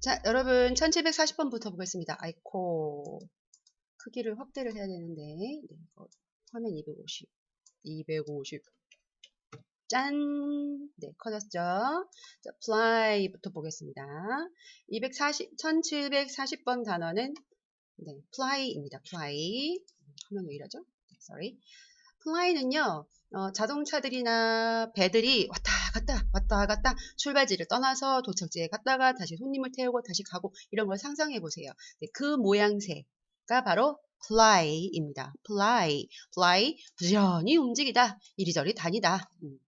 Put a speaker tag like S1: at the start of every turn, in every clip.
S1: 자, 여러분 1740번부터 보겠습니다. 아이코 크기를 확대를 해야 되는데 네, 화면 250 250 짠! 네, 커졌죠? 자, fly부터 보겠습니다. 240, 1740번 단어는 네, fly입니다. fly. 화면 왜 이러죠? 네, sorry. fly는요, 어, 자동차들이나 배들이 왔다 갔다 왔다 갔다 출발지를 떠나서 도착지에 갔다가 다시 손님을 태우고 다시 가고 이런 걸 상상해 보세요. 네, 그 모양새가 바로 fly입니다. fly, fly 부지런히 움직이다, 이리저리 다니다. 음.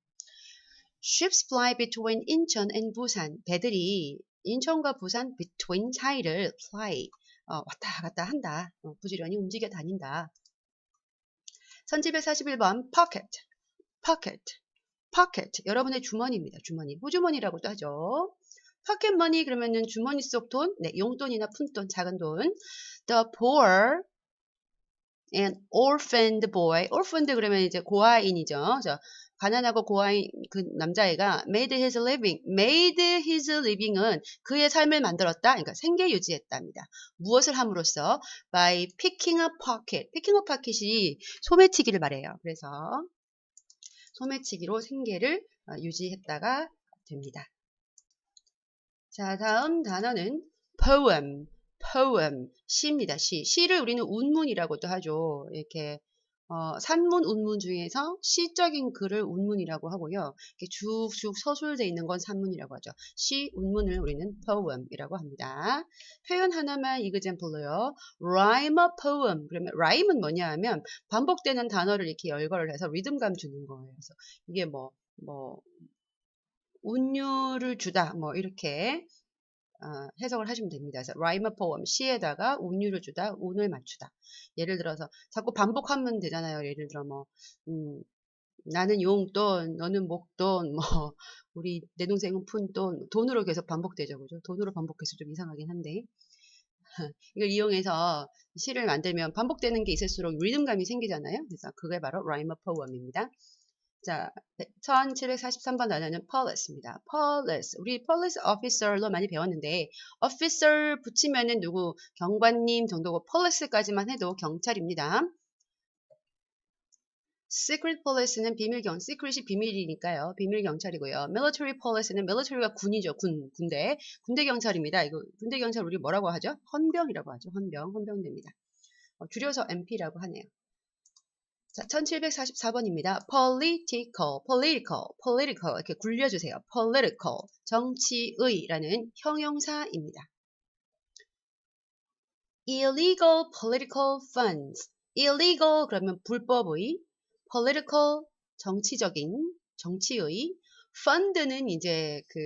S1: Ships fly between 인천 and 부산. 배들이 인천과 부산 between 사이를 fly 어, 왔다 갔다 한다. 어, 부지런히 움직여 다닌다. 1741번 pocket, pocket, pocket. 여러분의 주머니입니다. 주머니. 호주머니라고도 하죠. pocket money 그러면은 주머니 속 돈, 네, 용돈이나 푼돈, 작은 돈. The poor and orphaned boy. orphaned 그러면 이제 고아인이죠. 저 가난하고 고아인 그 남자애가 made his living. made his living은 그의 삶을 만들었다. 그러니까 생계 유지했답니다. 무엇을 함으로써 by picking a pocket. picking a pocket이 소매치기를 말해요. 그래서 소매치기로 생계를 어, 유지했다가 됩니다. 자, 다음 단어는 poem. poem, 시입니다. 시. 시를 우리는 운문이라고도 하죠. 이렇게 어, 산문, 운문 중에서 시적인 글을 운문이라고 하고요. 쭉쭉 서술되어 있는 건 산문이라고 하죠. 시, 운문을 우리는 poem이라고 합니다. 표현 하나만 이그젠플로요. rhyme a poem. 그러면 rhyme은 뭐냐 하면 반복되는 단어를 이렇게 열거를 해서 리듬감 주는 거예요. 그래서 이게 뭐, 뭐, 운율을 주다, 뭐, 이렇게 어, 해석을 하시면 됩니다. 그래서 a poem, 시에다가 운율을 주다, 운을 맞추다. 예를 들어서 자꾸 반복하면 되잖아요. 예를 들어 뭐 음, 나는 용돈, 너는 목돈, 뭐 우리 내 동생은 푼돈, 돈으로 계속 반복되죠, 그죠? 돈으로 반복해서 좀 이상하긴 한데 이걸 이용해서 시를 만들면 반복되는 게 있을수록 리듬감이 생기잖아요. 그래서 그게 바로 a poem입니다. 자, 1743번 단어는 police입니다. police. 우리 police officer로 많이 배웠는데 officer 붙이면은 누구 경관님 정도고 police까지만 해도 경찰입니다. secret police는 비밀 경, secret이 비밀이니까요. 비밀 경찰이고요. military police는 military가 군이죠. 군, 군대. 군대 경찰입니다. 이거 군대 경찰 우리 뭐라고 하죠? 헌병이라고 하죠. 헌병, 헌병대입니다. 어, 줄여서 MP라고 하네요. 자, 1744번입니다. political, political, political 이렇게 굴려주세요. political, 정치의라는 형용사입니다. illegal political funds, illegal 그러면 불법의, political 정치적인, 정치의, fund는 이제 그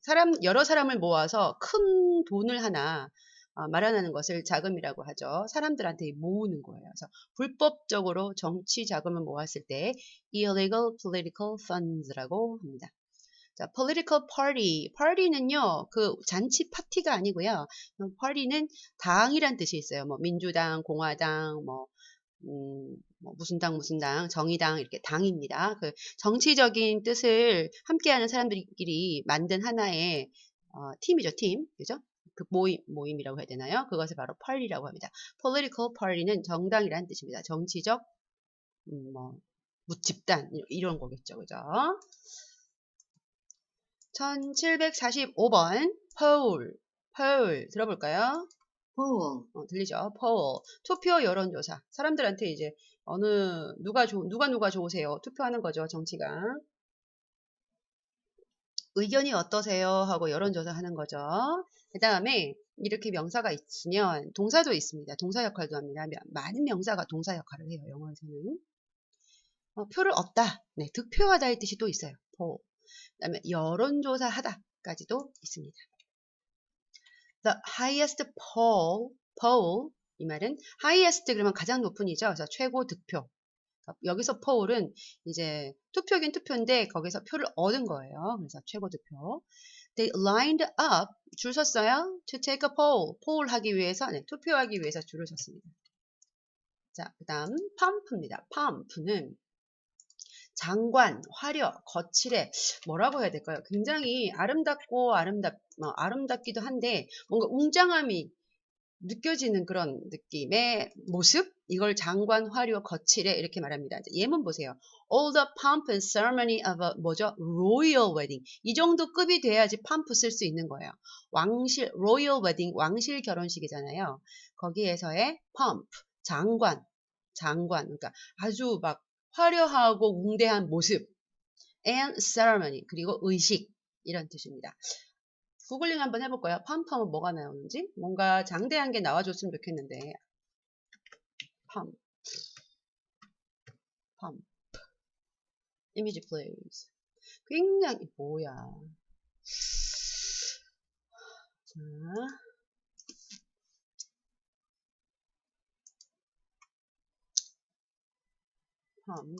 S1: 사람 여러 사람을 모아서 큰 돈을 하나 어, 마련하는 것을 자금이라고 하죠. 사람들한테 모으는 거예요. 그래서 불법적으로 정치 자금을 모았을 때 illegal political funds라고 합니다. 자, political party. party는요, 그 잔치 파티가 아니고요. party는 당이란 뜻이 있어요. 뭐 민주당, 공화당, 뭐 음, 뭐 무슨 당 무슨 당 정의당 이렇게 당입니다. 그 정치적인 뜻을 함께하는 사람들끼리 만든 하나의 어, 팀이죠 팀 그죠? 그 모임, 모임이라고 해야 되나요? 그것을 바로 party라고 합니다. political party는 정당이라는 뜻입니다. 정치적, 음, 뭐, 집단, 이런 거겠죠. 그죠? 1745번, poll, poll, 들어볼까요?
S2: poll,
S1: 어, 들리죠? poll, 투표 여론조사. 사람들한테 이제, 어느, 누가 좋, 누가 누가 좋으세요? 투표하는 거죠, 정치가. 의견이 어떠세요? 하고 여론조사 하는 거죠. 그 다음에 이렇게 명사가 있으면 동사도 있습니다. 동사 역할도 합니다. 많은 명사가 동사 역할을 해요. 영어에서는. 어, 표를 얻다. 네, 득표하다 의 뜻이 또 있어요. 그 다음에 여론조사 하다까지도 있습니다. The highest poll, poll 이 말은 highest 그러면 가장 높은이죠. 그래서 최고 득표. 여기서 poll은 이제 투표긴 투표인데 거기서 표를 얻은 거예요. 그래서 최고 득표. They lined up 줄 섰어요. To take a poll. poll 하기 위해서 네, 투표하기 위해서 줄을 섰습니다. 자, 그 다음 pump입니다. pump는 장관, 화려, 거칠해 뭐라고 해야 될까요? 굉장히 아름답고 아름답 뭐 아름답기도 한데 뭔가 웅장함이 느껴지는 그런 느낌의 모습 이걸 장관, 화려, 거칠해 이렇게 말합니다. 예문 보세요. All the pomp and ceremony of a 뭐죠? royal wedding 이 정도 급이 돼야지 팜프 쓸 수 있는 거예요. 왕실 royal wedding 왕실 결혼식이잖아요. 거기에서의 pomp 장관 장관 그러니까 아주 막 화려하고 웅대한 모습 and ceremony 그리고 의식 이런 뜻입니다. 구글링 한번 해볼까요? 팜팜은 뭐가 나오는지 뭔가 장대한 게 나와줬으면 좋겠는데 팜 팜. 이미지 플레이스 굉장히 뭐야 자 팜.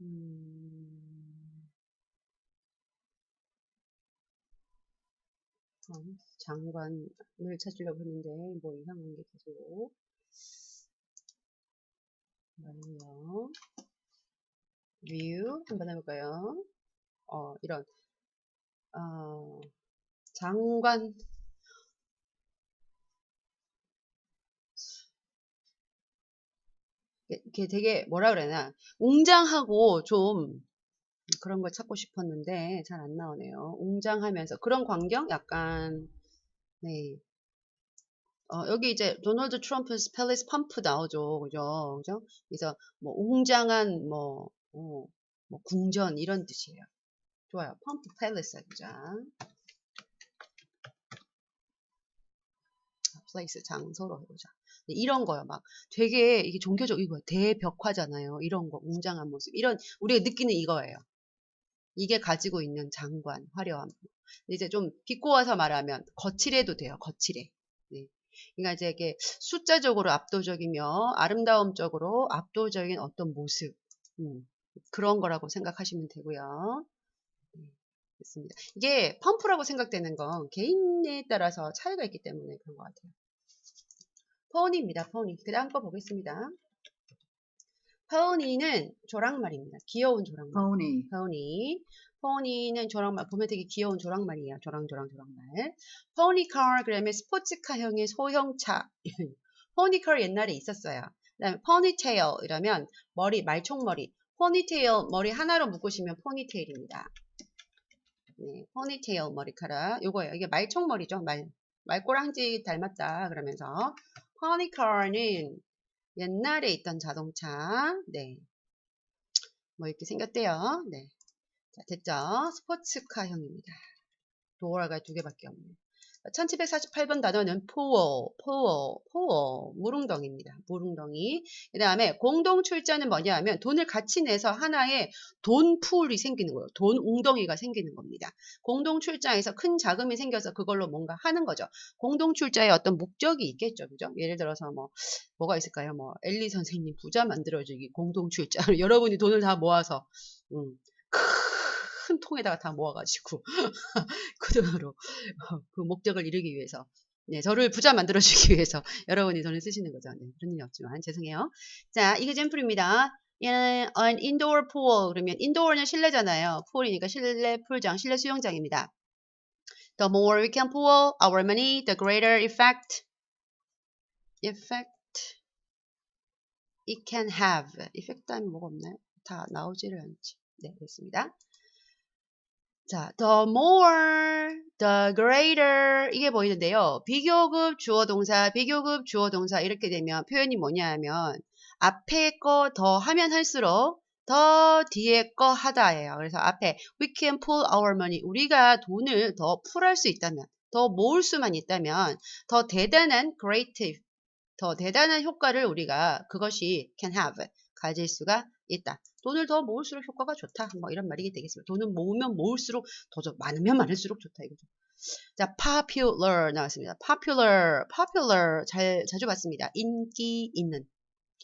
S1: 음, 어, 장관을 찾으려고 했는데 뭐 이상한 게 계속 말요. view 한번 해볼까요? 어 이런. 어 장관 이게 되게 뭐라 그래나 웅장하고 좀 그런 걸 찾고 싶었는데 잘 안 나오네요. 웅장하면서 그런 광경 약간 네. 어, 여기 이제 도널드 트럼프 팰리스 펌프 나오죠. 그죠? 그죠? 그래서 뭐 웅장한 뭐, 어, 뭐 궁전 이런 뜻이에요. 좋아요. 펌프 팰리스 그죠? 플레이스 장소로 해보자. 네, 이런 거요. 막 되게 이게 종교적 이거 대벽화잖아요. 이런 거 웅장한 모습. 이런 우리가 느끼는 이거예요. 이게 가지고 있는 장관, 화려함. 이제 좀 비꼬아서 말하면 거칠해도 돼요. 거칠해. 네. 그러니까 이제 이게 숫자적으로 압도적이며 아름다움적으로 압도적인 어떤 모습 음, 그런 거라고 생각하시면 되고요. 네, 됐습니다. 이게 펌프라고 생각되는 건 개인에 따라서 차이가 있기 때문에 그런 것 같아요. 포니입니다. 포니. 그 다음 거 보겠습니다. 포니는 조랑말입니다. 귀여운 조랑말.
S2: pony,
S1: 포니. 포니는 조랑말. 보면 되게 귀여운 조랑말이에요. 조랑조랑 조랑말. 포니카 그러면 스포츠카형의 소형차. 포니카 옛날에 있었어요. 그 다음에 포니테일 이러면 머리, 말총머리. 포니테일 머리 하나로 묶으시면 포니테일입니다. 네, 포니테일 머리카락. 요거예요. 이게 말총머리죠. 말, 말꼬랑지 닮았다. 그러면서 포니카는 옛날에 있던 자동차, 네. 뭐 이렇게 생겼대요. 네. 자, 됐죠? 스포츠카형입니다. 도어가 두 개밖에 없네요. 1748번 단어는 포어, 포어, 포어, 무릉덩이입니다. 무릉덩이. 그 다음에 공동 출자는 뭐냐 하면 돈을 같이 내서 하나의 돈 풀이 생기는 거예요. 돈 웅덩이가 생기는 겁니다. 공동 출자에서 큰 자금이 생겨서 그걸로 뭔가 하는 거죠. 공동 출자에 어떤 목적이 있겠죠. 그죠? 예를 들어서 뭐, 뭐가 있을까요? 뭐, 엘리 선생님 부자 만들어주기 공동 출자. 여러분이 돈을 다 모아서, 음, 큰 통에다가 다 모아가지고 그 돈으로 그 목적을 이루기 위해서 네, 저를 부자 만들어주기 위해서 여러분이 돈을 쓰시는 거죠. 네, 그런 일이 없지만 죄송해요. 자, 이게 잼플입니다. 얘는 an indoor pool 그러면 indoor는 실내잖아요. pool이니까 실내 풀장, 실내 수영장입니다. The more we can pool our money, the greater effect effect it can have. effect 하면 뭐가 없나요? 다 나오지를 않지. 네, 됐습니다. 자, the more, the greater 이게 보이는데요. 비교급 주어 동사, 비교급 주어 동사 이렇게 되면 표현이 뭐냐 하면 앞에 거 더 하면 할수록 더 뒤에 거 하다예요. 그래서 앞에 we can pull our money 우리가 돈을 더 풀할 수 있다면 더 모을 수만 있다면 더 대단한 great 더 대단한 효과를 우리가 그것이 can have 가질 수가 있다. 돈을 더 모을수록 효과가 좋다. 뭐 이런 말이 되겠습니다. 돈을 모으면 모을수록 더 좋, 많으면 많을수록 좋다 이거죠. 자, popular 나왔습니다. popular, popular 잘 자주 봤습니다. 인기 있는.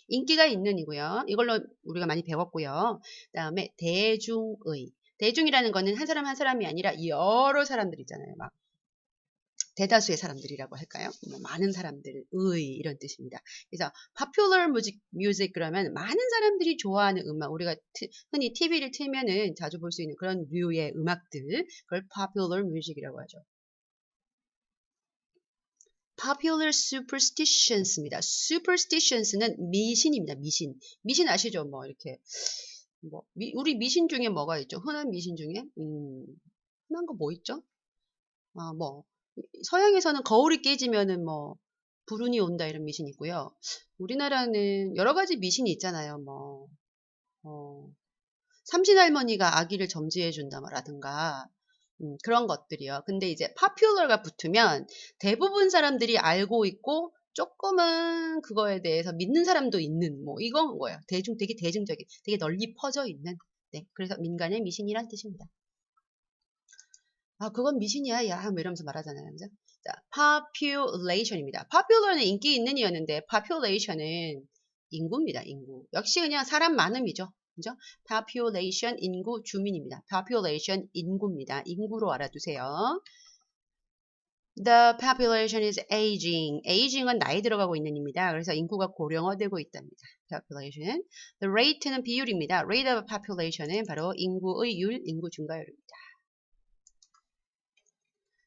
S1: 인기가 있는이고요. 이걸로 우리가 많이 배웠고요. 그다음에 대중의. 대중이라는 거는 한 사람 한 사람이 아니라 여러 사람들 있잖아요. 막 대다수의 사람들이라고 할까요? 뭐 많은 사람들의 이런 뜻입니다. 그래서 popular music, music 그러면 많은 사람들이 좋아하는 음악, 우리가 트, 흔히 TV를 틀면은 자주 볼 수 있는 그런 류의 음악들, 그걸 popular music이라고 하죠. popular superstitions입니다. superstitions는 미신입니다. 미신. 미신 아시죠? 뭐 이렇게 뭐 미, 우리 미신 중에 뭐가 있죠? 흔한 미신 중에 음, 흔한 거 뭐 있죠? 아, 뭐 서양에서는 거울이 깨지면은 뭐 불운이 온다 이런 미신이 있고요. 우리나라는 여러 가지 미신이 있잖아요. 뭐 어, 삼신 할머니가 아기를 점지해 준다라든가 음, 그런 것들이요. 근데 이제 popular가 붙으면 대부분 사람들이 알고 있고 조금은 그거에 대해서 믿는 사람도 있는 뭐 이건 거예요. 대중 되게 대중적인 되게 널리 퍼져 있는 네. 그래서 민간의 미신이란 뜻입니다. 아 그건 미신이야 야 뭐 이러면서 말하잖아요. 그죠? 자, population입니다. popular는 인기 있는 이었는데 population은 인구입니다. 인구. 역시 그냥 사람 많음이죠. 그죠? population 인구 주민입니다. population 인구입니다. 인구로 알아두세요. The population is aging. aging은 나이 들어가고 있는 입니다. 그래서 인구가 고령화되고 있답니다. population. The rate는 비율입니다. rate of population은 바로 인구의 율, 인구 증가율입니다.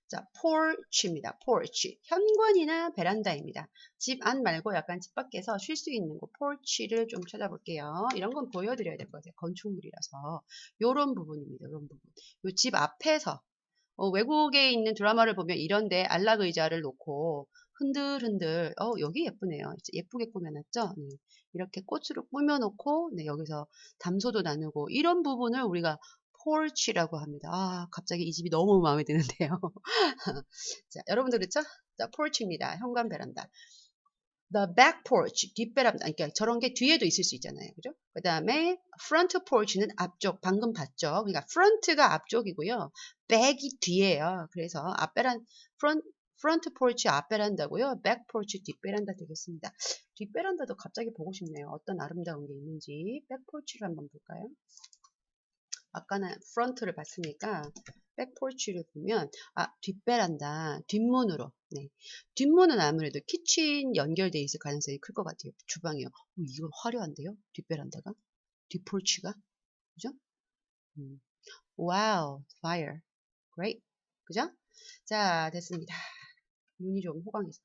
S1: 자, porch입니다. porch. 현관이나 베란다입니다. 집 안 말고 약간 집 밖에서 쉴 수 있는 곳 porch를 좀 찾아볼게요. 이런 건 보여드려야 될 것 같아요. 건축물이라서. 요런 부분입니다. 요런 부분. 요 집 앞에서 어, 외국에 있는 드라마를 보면 이런데 안락 의자를 놓고 흔들흔들 어 여기 예쁘네요. 예쁘게 꾸며놨죠. 네. 이렇게 꽃으로 꾸며놓고 네, 여기서 담소도 나누고 이런 부분을 우리가 porch라고 합니다. 아, 갑자기 이 집이 너무 마음에 드는데요. 자, 여러분들 그렇죠? 자, porch입니다. 현관 베란다. The back porch, 뒷베란다. 그러니까 저런 게 뒤에도 있을 수 있잖아요. 그죠? 그 다음에 front porch는 앞쪽, 방금 봤죠? 그러니까 front가 앞쪽이고요. back이 뒤에요. 그래서 앞베란, front, 프런트 포르치 앞베란다고요. 백 포르치 뒷베란다 되겠습니다. 뒷베란다도 갑자기 보고 싶네요. 어떤 아름다운 게 있는지 백 포르치를 한번 볼까요? 아까는 프런트를 봤으니까 백포치를 보면 아 뒷베란다. 뒷문으로. 네. 뒷문은 아무래도 키친 연결돼 있을 가능성이 클 것 같아요. 주방이요. 어, 이건 화려한데요? 뒷베란다가? 뒷폴치가? 그죠? 음. 와우 fire. Great. 그죠? 자 됐습니다. 눈이 좀 호강해서.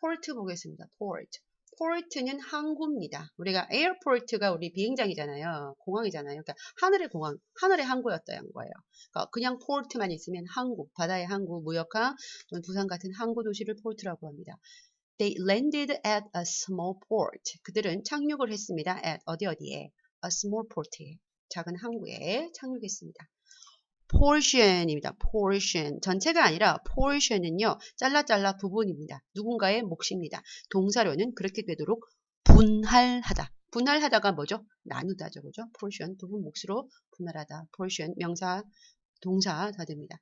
S1: 포르트 보겠습니다. 포르트 포르트는 항구입니다. 우리가 에어포트가 우리 비행장이잖아요. 공항이잖아요. 그러니까 하늘의 공항, 하늘의 항구였다는 거예요. 그러니까 그냥 포르트만 있으면 항구, 바다의 항구, 무역항, 부산 같은 항구 도시를 포르트라고 합니다. They landed at a small port. 그들은 착륙을 했습니다. at 어디 어디에? a small port에. 작은 항구에 착륙했습니다. Portion입니다. portion. 전체가 아니라 portion은요. 잘라 잘라 부분입니다. 누군가의 몫입니다. 동사로는 그렇게 되도록 분할하다. 분할하다가 뭐죠? 나누다죠. 그죠? portion. 부분 몫으로 분할하다. portion. 명사, 동사 다 됩니다.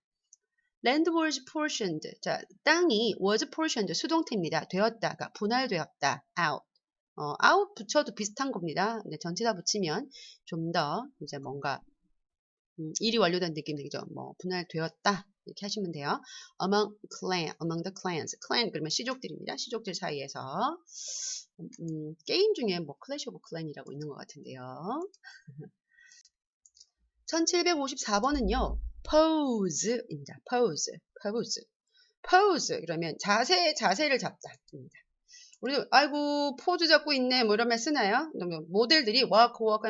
S1: land was portioned. 자, 땅이 was portioned. 수동태입니다. 되었다가 분할되었다. out. 어, out 붙여도 비슷한 겁니다. 근데 전체 다 붙이면 좀 더 이제 뭔가 음, 일이 완료된 느낌이죠. 뭐 분할되었다 이렇게 하시면 돼요. Among clan, among the clans. clan 그러면 시족들입니다. 시족들 사이에서 음, 게임 중에 뭐 클래시 오브 클랜이라고 있는 것 같은데요. 1754번은요. pose입니다. pose, pose, pose 그러면 자세, 자세를 잡다입니다. 우리도 아이고 포즈 잡고 있네 뭐 이러면 쓰나요? 모델들이 walk, walk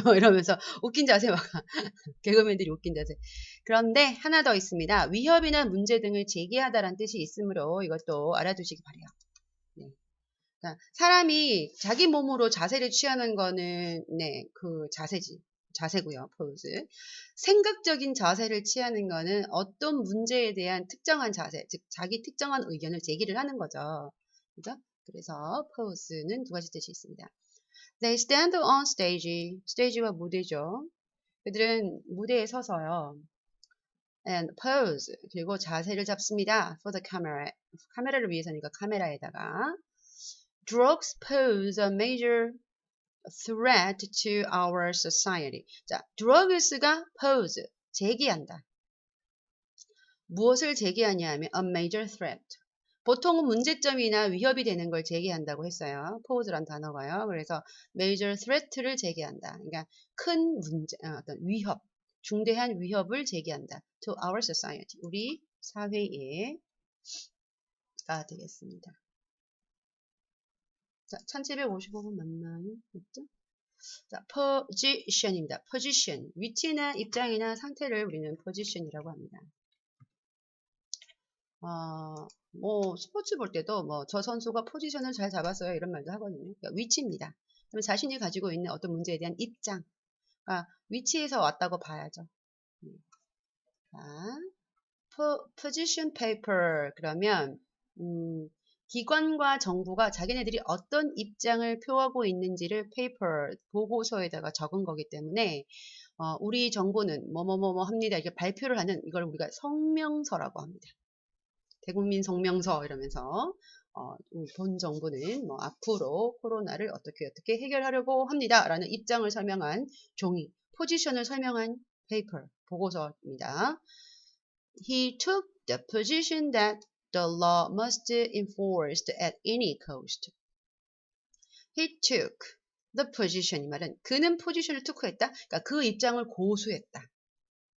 S1: 뭐 이러면서 웃긴 자세 막 개그맨들이 웃긴 자세. 그런데 하나 더 있습니다. 위협이나 문제 등을 제기하다라는 뜻이 있으므로 이것도 알아두시기 바래요. 네. 그러니까 사람이 자기 몸으로 자세를 취하는 거는 네, 그 자세지. 자세고요. 포즈. 생각적인 자세를 취하는 거는 어떤 문제에 대한 특정한 자세, 즉 자기 특정한 의견을 제기를 하는 거죠. 그죠? 그래서 pose는 두 가지 뜻이 있습니다. They stand on stage. stage가 무대죠. 그들은 무대에 서서요. and pose 그리고 자세를 잡습니다. for the camera 카메라를 위해서니까 카메라에다가 drugs pose a major threat to our society. 자, drugs가 pose 제기한다. 무엇을 제기하냐 하면 a major threat. 보통은 문제점이나 위협이 되는 걸 제기한다고 했어요. pose란 단어가요. 그래서 major threat를 제기한다. 그러니까 큰 문제, 어, 어떤 위협, 중대한 위협을 제기한다. to our society. 우리 사회에 가 되겠습니다. 자, 1755번 맞나요? 맞죠? 자, position입니다. position. 위치나 입장이나 상태를 우리는 position이라고 합니다. 어, 뭐, 스포츠 볼 때도 뭐, 저 선수가 포지션을 잘 잡았어요. 이런 말도 하거든요. 그러니까 위치입니다. 그러면 자신이 가지고 있는 어떤 문제에 대한 입장. 아, 위치에서 왔다고 봐야죠. 음. 자, position paper. 그러면, 음, 기관과 정부가 자기네들이 어떤 입장을 표하고 있는지를 paper, 보고서에다가 적은 거기 때문에, 어, 우리 정부는 뭐뭐뭐뭐 합니다. 이렇게 발표를 하는 이걸 우리가 성명서라고 합니다. 대국민 성명서 이러면서 어, 본 정부는 뭐 앞으로 코로나를 어떻게 어떻게 해결하려고 합니다라는 입장을 설명한 종이, 포지션을 설명한 페이퍼, 보고서입니다. He took the position that the law must be enforced at any cost. He took the position 이 말은 그는 포지션을 투크했다. 그러니까 그 입장을 고수했다.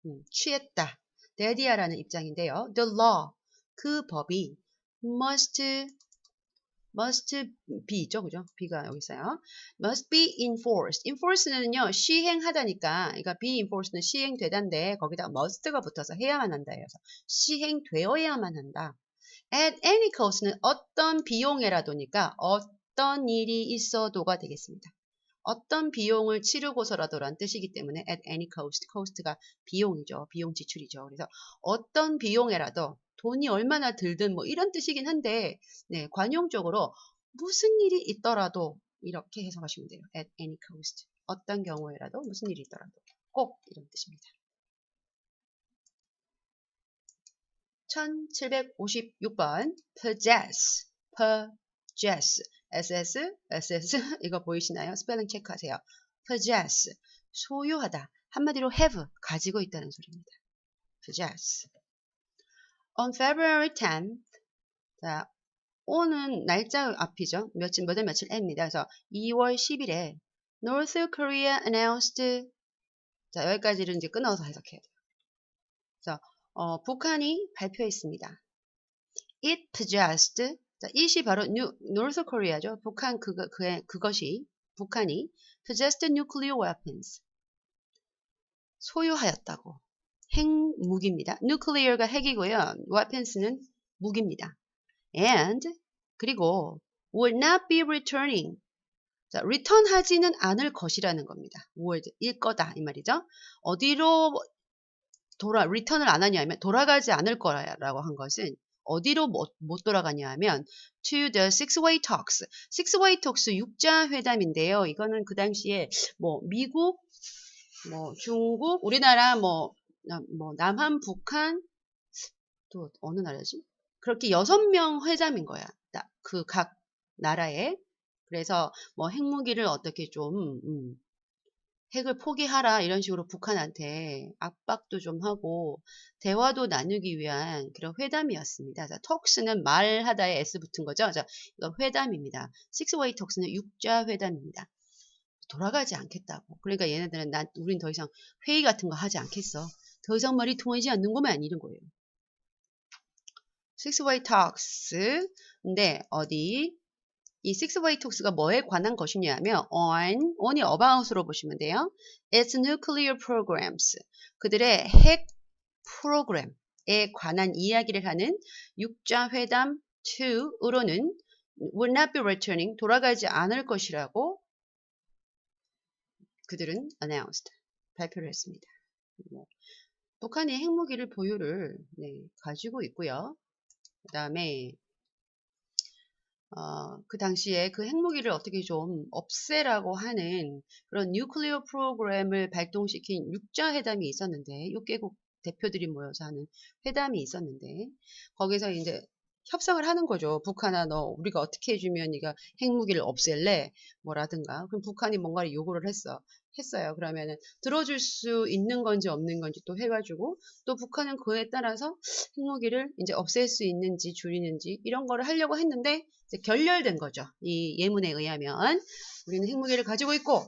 S1: 음, 취했다. 데디아라는 입장인데요. The law 그 법이 must must be죠, 그죠? be가 여기 있어요. must be enforced. enforce는요 시행하다니까, 그러니까 be enforced는 시행되단데 거기다 must가 붙어서 해야만 한다 해서 시행되어야만 한다. at any cost는 어떤 비용에라도니까 어떤 일이 있어도가 되겠습니다. 어떤 비용을 치르고서라도란 뜻이기 때문에 at any cost, cost가 비용이죠. 비용 지출이죠. 그래서 어떤 비용에라도 돈이 얼마나 들든 뭐 이런 뜻이긴 한데 네, 관용적으로 무슨 일이 있더라도 이렇게 해석하시면 돼요. at any cost. 어떤 경우에라도 무슨 일이 있더라도 꼭 이런 뜻입니다. 1756번 possess, possess, ss, ss 이거 보이시나요? 스펠링 체크하세요. possess, 소유하다. 한마디로 have, 가지고 있다는 소리입니다. possess. On February 10th, 자, 오는 날짜 앞이죠. 며칠, 몇월 며칠입니다. 그래서 2월 10일에 North Korea announced, 자, 여기까지를 이제 끊어서 해석해야 돼요. 그래서, 어, 북한이 발표했습니다. It possessed, 자, it이 바로 New, North Korea죠. 북한, 그거, 그, 그것이, 북한이 possessed nuclear weapons. 소유하였다고. 핵무기입니다. nuclear가 핵이고요. weapons는 무기입니다. and 그리고 will not be returning. 자, return하지는 않을 것이라는 겁니다. would 일 거다 이 말이죠. 어디로 돌아 return을 안 하냐면 돌아가지 않을 거라고 한 것은 어디로 못, 못 돌아가냐 하면 to the six-way talks. six-way talks 육자 회담인데요. 이거는 그 당시에 뭐 미국, 뭐 중국, 우리나라 뭐 뭐 남한, 북한 또 어느 나라지? 그렇게 여섯 명 회담인 거야. 그 각 나라에. 그래서 뭐 핵무기를 어떻게 좀 음, 핵을 포기하라 이런 식으로 북한한테 압박도 좀 하고 대화도 나누기 위한 그런 회담이었습니다. 자, 톡스는 말하다에 s 붙은 거죠. 자, 이거 회담입니다. 식스웨이 톡스는 육자 회담입니다. 돌아가지 않겠다고. 그러니까 얘네들은 난 우린 더 이상 회의 같은 거 하지 않겠어. 더 이상 말이 통하지 않는구만 이런 거예요. six-way talks. 근데 어디 이 six-way talks가 뭐에 관한 것이냐면 on, on이 about으로 보시면 돼요. It's nuclear programs. 그들의 핵 프로그램에 관한 이야기를 하는 육자 회담 2으로는 will not be returning 돌아가지 않을 것이라고 그들은 announced 발표를 했습니다. 뭐, 북한이 핵무기를 보유를 네, 가지고 있고요. 그 다음에 어, 그 당시에 그 핵무기를 어떻게 좀 없애라고 하는 그런 뉴클리어 프로그램을 발동시킨 육자 회담이 있었는데 6개국 대표들이 모여서 하는 회담이 있었는데 거기서 이제 협상을 하는 거죠. 북한아 너 우리가 어떻게 해주면 네가 핵무기를 없앨래? 뭐라든가. 그럼 북한이 뭔가를 요구를 했어. 했어요. 그러면은 들어줄 수 있는 건지 없는 건지 또 해가지고 또 북한은 그에 따라서 핵무기를 이제 없앨 수 있는지 줄이는지 이런 거를 하려고 했는데 이제 결렬된 거죠. 이 예문에 의하면 우리는 핵무기를 가지고 있고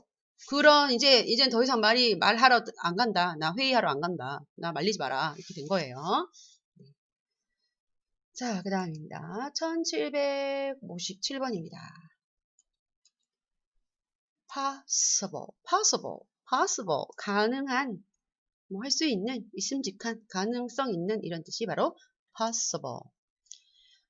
S1: 그런 이제 이젠 더 이상 말이 말하러 안 간다. 나 회의하러 안 간다. 나 말리지 마라. 이렇게 된 거예요. 자, 그 다음입니다. 1757번입니다. Possible, possible, possible, 가능한, 뭐 할 수 있는, 있음직한, 가능성 있는 이런 뜻이 바로 possible.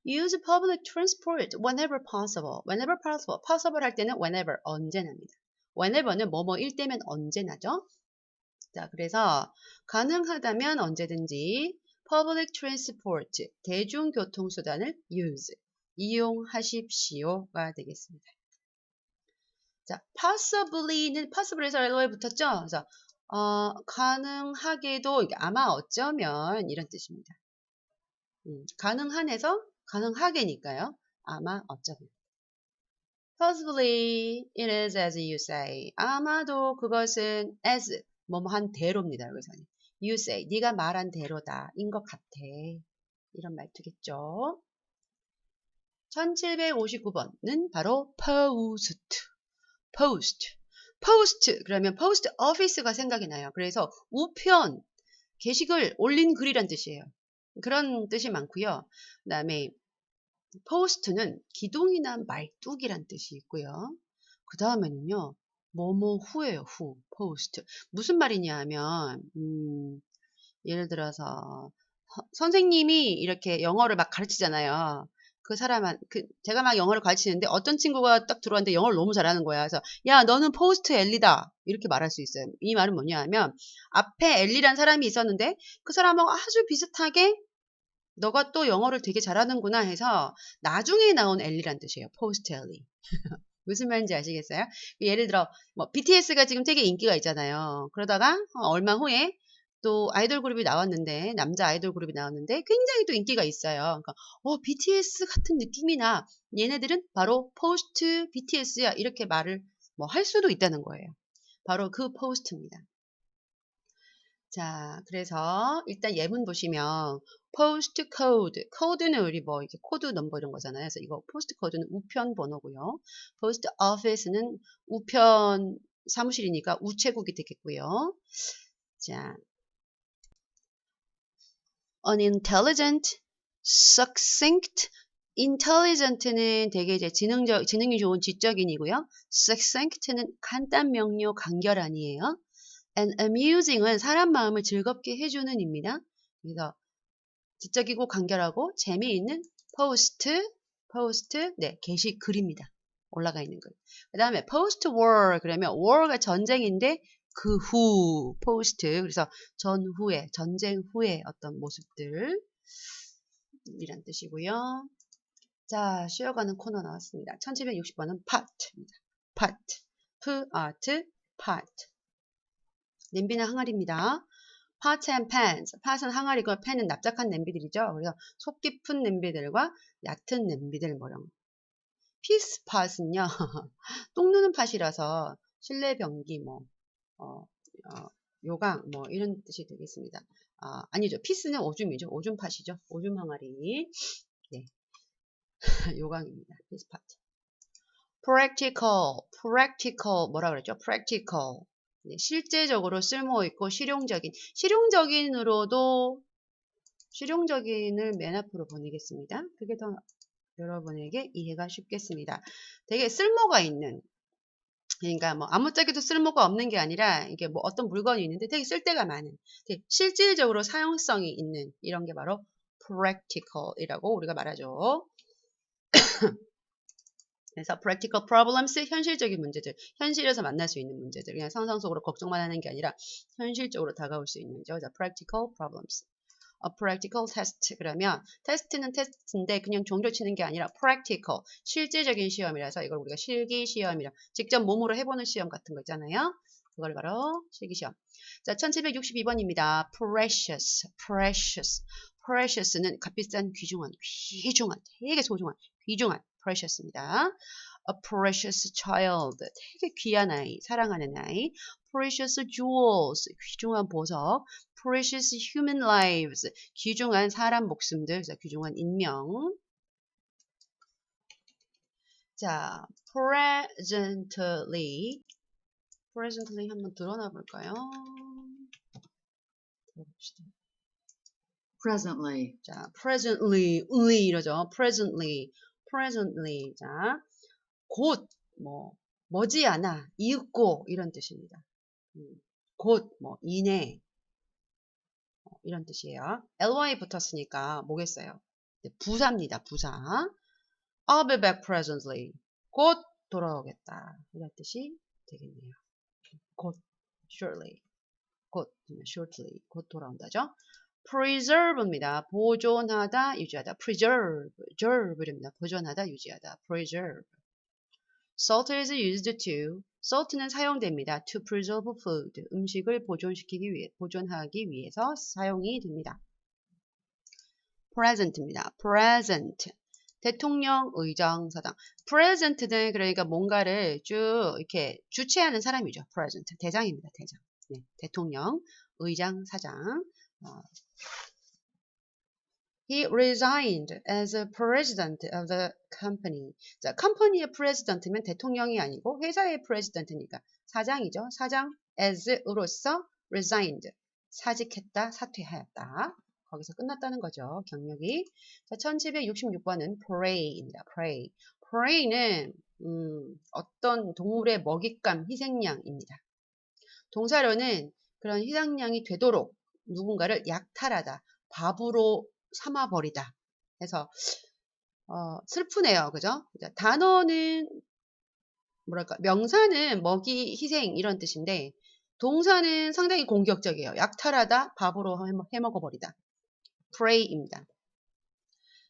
S1: Use public transport whenever possible. Whenever possible. possible 할 때는 whenever, 언제나입니다. whenever는 뭐뭐일 때면 언제나죠. 자, 그래서 가능하다면 언제든지 public transport, 대중교통수단을 use, 이용하십시오가 되겠습니다. 자, possibly는 possibly에서 LO에 붙었죠? 그래서 어, 가능하게도 아마 어쩌면 이런 뜻입니다. 음, 가능한에서 가능하게니까요. 아마 어쩌면. Possibly it is as you say. 아마도 그것은 as 뭐뭐한 대로입니다. 여기서는. You say. 네가 말한 대로다. 인 것 같아. 이런 말투겠죠. 1759번은 바로 post. Post. post. 그러면 post office가 생각이 나요. 그래서 우편, 게시글 올린 글이란 뜻이에요. 그런 뜻이 많고요. 그 다음에 post는 기둥이나 말뚝이란 뜻이 있고요. 그 다음에는요. 뭐뭐 후예요. 후. post. 무슨 말이냐 하면 음, 예를 들어서 선생님이 이렇게 영어를 막 가르치잖아요. 그 사람한 그 제가 막 영어를 가르치는데 어떤 친구가 딱 들어왔는데 영어를 너무 잘하는 거야. 그래서 야 너는 포스트 엘리다 이렇게 말할 수 있어요. 이 말은 뭐냐 하면 앞에 엘리란 사람이 있었는데 그 사람하고 아주 비슷하게 너가 또 영어를 되게 잘하는구나 해서 나중에 나온 엘리란 뜻이에요. 포스트 엘리. 무슨 말인지 아시겠어요? 예를 들어 뭐 BTS가 지금 되게 인기가 있잖아요. 그러다가 얼마 후에 또 아이돌 그룹이 나왔는데 남자 아이돌 그룹이 나왔는데 굉장히 또 인기가 있어요. 그러니까 어 BTS 같은 느낌이 나. 얘네들은 바로 포스트 BTS야 이렇게 말을 뭐 할 수도 있다는 거예요. 바로 그 포스트입니다. 자, 그래서 일단 예문 보시면 post code, code는 우리 뭐 이렇게 코드 넘버 이런 거잖아요. 그래서 이거 post code는 우편 번호고요. post office는 우편 사무실이니까 우체국이 되겠고요. 자, unintelligent, succinct, intelligent는 되게 이제 지능적, 지능이 좋은 지적인이고요. succinct는 간단, 명료, 간결한이에요. and amusing은 사람 마음을 즐겁게 해주는 입니다. 그래서 지적이고 간결하고 재미있는 post, post, 네, 게시 글입니다. 올라가 있는 글. 그 다음에 post war, 그러면 war가 전쟁인데 그 후, post. 그래서 전후에, 전쟁 후에 어떤 모습들. 이란 뜻이고요. 자, 쉬어가는 코너 나왔습니다. 1760번은 part입니다. part. p-art, part. 냄비는 항아리입니다. pots and pans. pot은 항아리고 pan은 납작한 냄비들이죠. 그래서 속 깊은 냄비들과 얕은 냄비들 뭐령. 피스 팟은요. 똥 누는 팥이라서 실내 변기 뭐 어, 어, 요강 뭐 이런 뜻이 되겠습니다. 아, 아니죠. 피스는 오줌이죠. 오줌 팥이죠. 오줌 항아리. 네. 요강입니다. 피스 팟. practical, practical 뭐라 그랬죠? practical. 네, 실제적으로 쓸모 있고 실용적인, 실용적인으로도 실용적인을 맨 앞으로 보내겠습니다. 그게 더 여러분에게 이해가 쉽겠습니다. 되게 쓸모가 있는 그러니까 뭐 아무짝에도 쓸모가 없는 게 아니라 이게 뭐 어떤 물건이 있는데 되게 쓸데가 많은 되게 실질적으로 사용성이 있는 이런 게 바로 practical이라고 우리가 말하죠. 그래서 practical problems 현실적인 문제들, 현실에서 만날 수 있는 문제들, 그냥 상상 속으로 걱정만 하는 게 아니라 현실적으로 다가올 수 있는 거죠. 그래서 practical problems. A practical test 그러면 테스트는 테스트인데 그냥 종료 치는 게 아니라 practical 실제적인 시험이라서 이걸 우리가 실기 시험이라 직접 몸으로 해보는 시험 같은 거 있잖아요. 그걸 바로 실기 시험. 자, 1762번입니다. precious, precious, precious는 값비싼 귀중한, 귀중한, 되게 소중한, 귀중한 precious입니다. A precious child, 되게 귀한 아이, 사랑하는 아이. Precious jewels, 귀중한 보석, precious human lives, 귀중한 사람 목숨들, 귀중한 인명. 자, presently, presently 한번 드러나 볼까요? 들어봅시다.
S2: presently,
S1: 자, presently, 의 이러죠. presently, presently. 자, 곧, 뭐, 머지않아, 이윽고 이런 뜻입니다. 음, 곧, 뭐, 이내 어, 이런 뜻이에요. ly 붙었으니까 뭐겠어요? 네, 부사입니다. 부사. I'll be back presently. 곧 돌아오겠다. 이런 뜻이 되겠네요. 곧, shortly. 곧, shortly. 곧 돌아온다죠. preserve입니다. 보존하다, 유지하다. preserve, preserve입니다. 보존하다, 유지하다. preserve. Salt is used to. salt는 사용됩니다. to preserve food. 음식을 보존시키기 위해, 보존하기 위해서 사용이 됩니다. present입니다. present. 대통령, 의장, 사장. present는 그러니까 뭔가를 쭉 이렇게 주체하는 사람이죠. present. 대장입니다. 대장. 네, 대통령, 의장, 사장. 어, He resigned as a president of the company. 자, 컴퍼니의 president면 대통령이 아니고 회사의 president니까 사장이죠. 사장 as으로서 resigned. 사직했다, 사퇴하였다. 거기서 끝났다는 거죠. 경력이. 자, 1766번은 prey입니다. prey. prey는 음, 어떤 동물의 먹잇감, 희생양입니다. 동사로는 그런 희생양이 되도록 누군가를 약탈하다, 밥으로 삼아버리다. 해서 어, 슬프네요. 그죠? 단어는 뭐랄까 명사는 먹이, 희생 이런 뜻인데 동사는 상당히 공격적이에요. 약탈하다, 밥으로 해먹어버리다. prey입니다.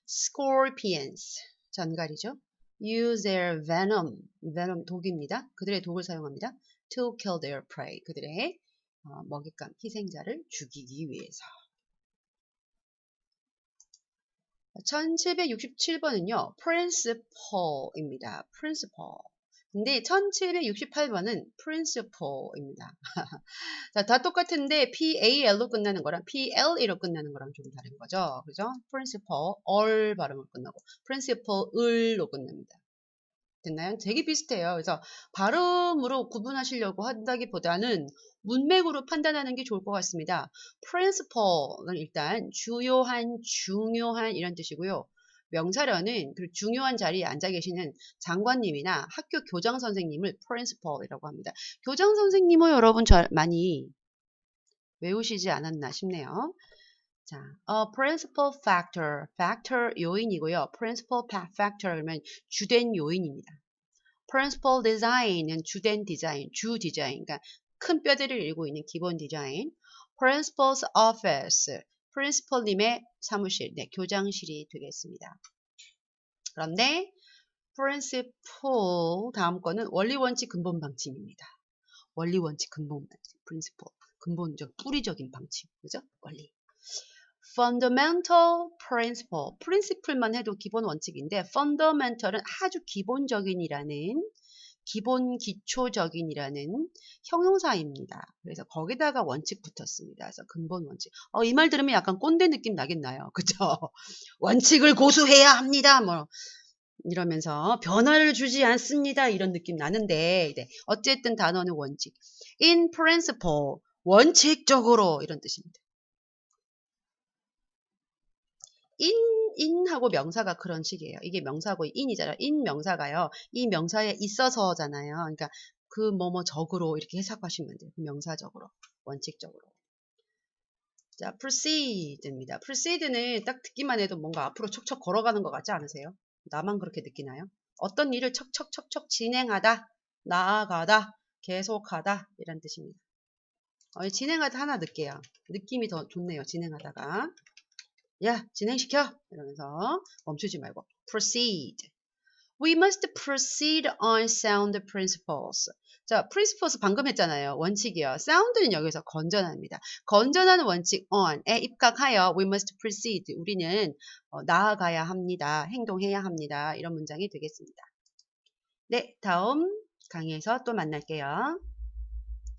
S1: scorpions 전갈이죠. use their venom, venom 독입니다. 그들의 독을 사용합니다. to kill their prey 그들의 어, 먹잇감, 희생자를 죽이기 위해서. 1767번은요, principal입니다. principal. 근데 1768번은 principal입니다. 자, 다 똑같은데 PAL로 끝나는 거랑 PLE로 끝나는 거랑 좀 다른 거죠. 그죠? principal, all 발음으로 끝나고 principal을로 끝납니다. 됐나요? 되게 비슷해요. 그래서 발음으로 구분하시려고 한다기보다는 문맥으로 판단하는 게 좋을 것 같습니다. principal은 일단 주요한, 중요한 이런 뜻이고요. 명사련은 그 중요한 자리에 앉아 계시는 장관님이나 학교 교장 선생님을 principal이라고 합니다. 교장 선생님은 여러분 잘 많이 외우시지 않았나 싶네요. 자, a principal factor, factor 요인이고요. principal factor 그러면 주된 요인입니다. principal design은 주된 디자인, 주 디자인, 그러니까 큰 뼈대를 일고 있는 기본 디자인. principal's office, principal님의 사무실, 네, 교장실이 되겠습니다. 그런데 principal 다음 거는 원리 원칙 근본 방침입니다. 원리 원칙 근본 방침, principal 근본적 뿌리적인 방침, 그죠? 원리. fundamental principle, principle만 해도 기본 원칙인데 fundamental은 아주 기본적인이라는 기본 기초적인이라는 형용사입니다. 그래서 거기다가 원칙 붙었습니다. 그래서 근본 원칙. 어, 이 말 들으면 약간 꼰대 느낌 나겠나요? 그죠? 원칙을 고수해야 합니다. 뭐 이러면서 변화를 주지 않습니다. 이런 느낌 나는데 네. 어쨌든 단어는 원칙. in principle, 원칙적으로 이런 뜻입니다. in, in하고 명사가 그런 식이에요. 이게 명사고 in이잖아요. in 명사가요. 이 명사에 있어서잖아요. 그러니까 그 뭐뭐 적으로 이렇게 해석하시면 돼요. 그 명사적으로, 원칙적으로. 자, proceed입니다. proceed는 딱 듣기만 해도 뭔가 앞으로 척척 걸어가는 것 같지 않으세요? 나만 그렇게 느끼나요? 어떤 일을 척척척척 진행하다, 나아가다, 계속하다 이런 뜻입니다. 어, 진행하다 하나 넣을게요. 느낌이 더 좋네요. 진행하다가. 야, 진행시켜! 이러면서 멈추지 말고 proceed. We must proceed on sound principles. 자, principles 방금 했잖아요. 원칙이요. sound는 여기서 건전합니다. 건전한 원칙 on에 입각하여 we must proceed. 우리는 어, 나아가야 합니다. 행동해야 합니다. 이런 문장이 되겠습니다. 네, 다음 강의에서 또 만날게요.